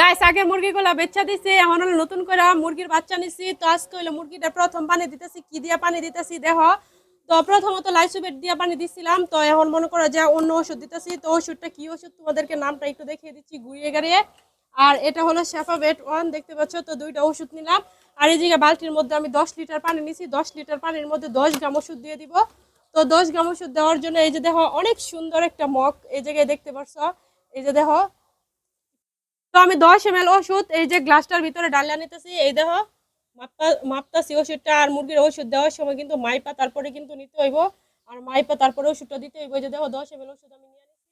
Guys আগের মুরগিগুলা বেচা দিছি, এখন হলো নতুন করে মুরগির বাচ্চা নিছি। তো আজকে হলো মুরগিটা প্রথম পানি দিতেছি, কি দিয়া পানি দিতেছি দেহ তো প্রথমত লাইসুবেট দিয়া পানি দিছিলাম, তো এখন মনে করো যে অন্য ওষুধ দিতেছি। তো ওষুধটা কি ওষুধ তোমাদেরকে নামটা একটু দেখিয়ে দিচ্ছি, ঘুরিয়ে গাড়িয়ে। আর এটা হলো শেফাবেট ওয়ান দেখতে পাচ্ছ তো দুইটা ওষুধ নিলাম। আর এই জায়গায় বালতির মধ্যে আমি দশ লিটার পানি নিছি, দশ লিটার পানির মধ্যে দশ গ্রাম ওষুধ দিয়ে দিব। তো দশ গ্রাম ওষুধ দেওয়ার জন্য এই যে দেখো, অনেক সুন্দর একটা মগ এই জায়গায় দেখতে পাচ্ছ এই যে দেখো তো আমি দশ এম এল ওষুধ, এই যে গ্লাসটার ভিতরে ডালিয়া নিতেছি, এই মাপতা মাপতাছি ওষুধটা, আর মুরগির ওষুধ দেওয়ার সময় কিন্তু মাইপা তারপরে কিন্তু নিতে হইব, আর মাইপা তারপরে ওষুধটা দিতে হইব যে দেখো, দশ এম এল ওষুধ আমি নিয়ে নিচ্ছি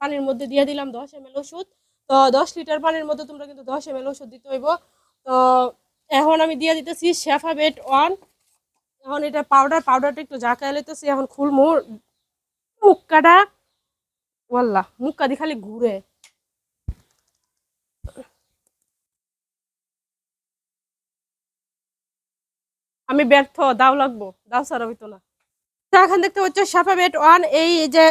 পানির মধ্যে দিয়ে দিলাম দশ এম এল ওষুধ, তো দশ লিটার পানির মধ্যে তোমরা কিন্তু দশ এম এল ওষুধ দিতে হইব। তো এখন আমি দিয়ে দিতেছি শেফাবেট ওয়ান এখন এটা পাউডার পাউডারটা একটু জাকায় লইতেছি, এখন খুলমু মুক্কাটা ওয়াল্লা মুক্কা দি খালি ঘুরে। আমি ব্যর্থ, দাও লাগবো। দাও সারা হইতো না। তো এখন দেখতে পাচ্ছ সাফাবেট ওয়ান এই যে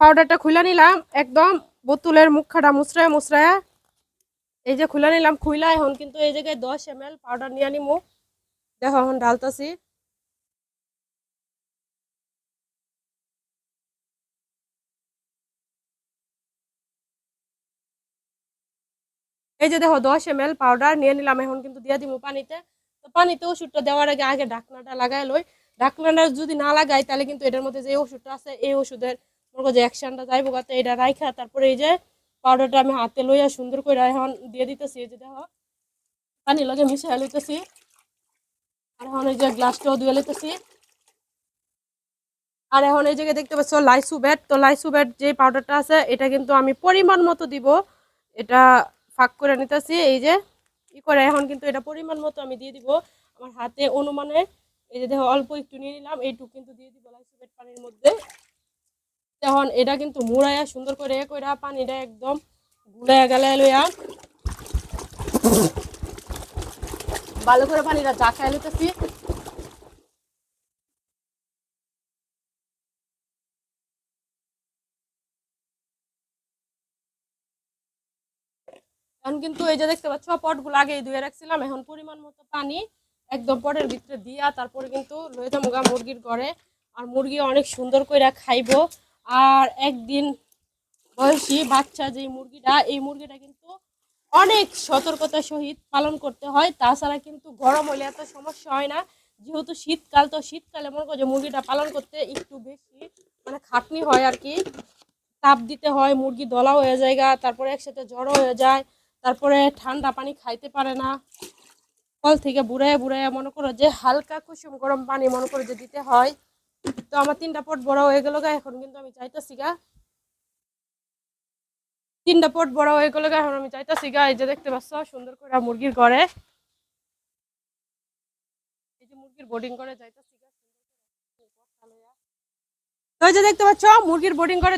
পাউডারটা খুলে নিলাম, একদম বোতলের মুখখাটা মুসরায় মুসরায়া এই যে খুলে নিলাম, খুইলা এখন কিন্তু এই জায়গায় দশ এম পাউডার নিয়ে নিমু। দেখো, এখন ডালতাছি এই যে দেখো, দশ এম এল পাউডার নিয়ে নিলাম, এখন কিন্তু দিয়ে দিব পানিতে। তো পানিতে ওষুধটা দেওয়ার আগে আগে ঢাকনাটা লাগাই লই। ঢাকনাটা যদি না লাগাই তাহলে কিন্তু এটার মধ্যে যে ওষুধটা আছে, এই ওষুধের মনে অ্যাকশনটা যাইব গাতে এটা রাইখা, তারপরে এই যে পাউডারটা আমি হাতে লইয়া সুন্দর করে এখন দিয়ে দিতেছি যে দেখো। পানি লগে মিশিয়ে লইতেছি। আর এখন এই যে গ্লাসটাও ধুয়ে লইতেছি। আর এখন এই জায়গায় দেখতে পাচ্ছ লাইসু ব্যাট তো লাইসু ব্যাট যে পাউডারটা আছে, এটা কিন্তু আমি পরিমাণ মতো দিব। এটা ফাঁক করে নিতেছি, এই যে। ই করে, এখন কিন্তু এটা পরিমাণ মতো আমি দিয়ে দিব আমার হাতে অনুমানে। এই যে দেখো, অল্প একটু নিয়ে নিলাম, এইটুকু কিন্তু দিয়ে দিব লাইসু ব্যাট পানির মধ্যে। এখন এটা কিন্তু মুড়াইয়া সুন্দর করে এ কইরা পানিটা একদম গুলাইয়া গেলে লইয়া ভালো করে পানিটা জাকায় লইতেছি। এখন কিন্তু এই যে দেখতে পাচ্ছ পটগুলো আগেই ধুয়ে রাখছিলাম। এখন পরিমাণ মতো পানি একদম পটের ভিতরে দিয়া তারপরে কিন্তু লয়ে যাব গা মুরগির ঘরে। আর মুরগি অনেক সুন্দর করে খাইবো। আর একদিন বয়সী বাচ্চা যে মুরগিটা এই মুরগিটা কিন্তু অনেক সতর্কতার সহিত পালন করতে হয়। তাছাড়া কিন্তু গরম হলে এত সমস্যা হয় না। যেহেতু শীতকাল তো শীতকালে মনে করো যে মুরগিটা পালন করতে একটু বেশি মানে খাটনি হয় আর কি। তাপ দিতে হয় মুরগি দলা হয়ে যায় গা, তারপরে একসাথে জড়ো হয়ে যায়। তারপরে ঠান্ডা পানি খাইতে পারে না। কল থেকে বুড়ায় বুড়ায় মনে করো যে হালকা কুসুম গরম পানি মনে করো যে দিতে হয়। তো আমার তিনটা পট বড় হয়ে গেল গা, এখন কিন্তু আমি চাইতেছি গা। তিনটা পট বড় হয়ে গেল গা, এখন আমি চাইতেছি গা। এই যে দেখতে পাচ্ছ, সুন্দর করে মুরগির ঘরে। এই যে মুরগির বোর্ডিং করে যাইতেছি গা। যে দেখতে পাচ্ছ, মুরগির বোর্ডিং করে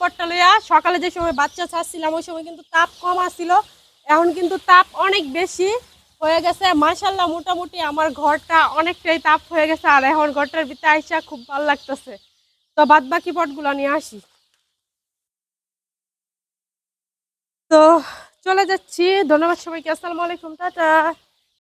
পটটা লইয়া। সকালে যে সময় বাচ্চা ছাড়ছিলাম, ওই সময় কিন্তু তাপ কম আসছিল এখন কিন্তু তাপ অনেক বেশি হয়ে গেছে। মোটামুটি আমার ঘরটা অনেকটাই তাপ হয়ে গেছে। আর এখন ঘরটার ভিতরে আইসা খুব ভালো লাগতেছে। তো বাদ বাকি পটগুলো নিয়ে আসি। তো চলে যাচ্ছি। ধন্যবাদ সবাইকে। আসসালামু আলাইকুম, টাটা।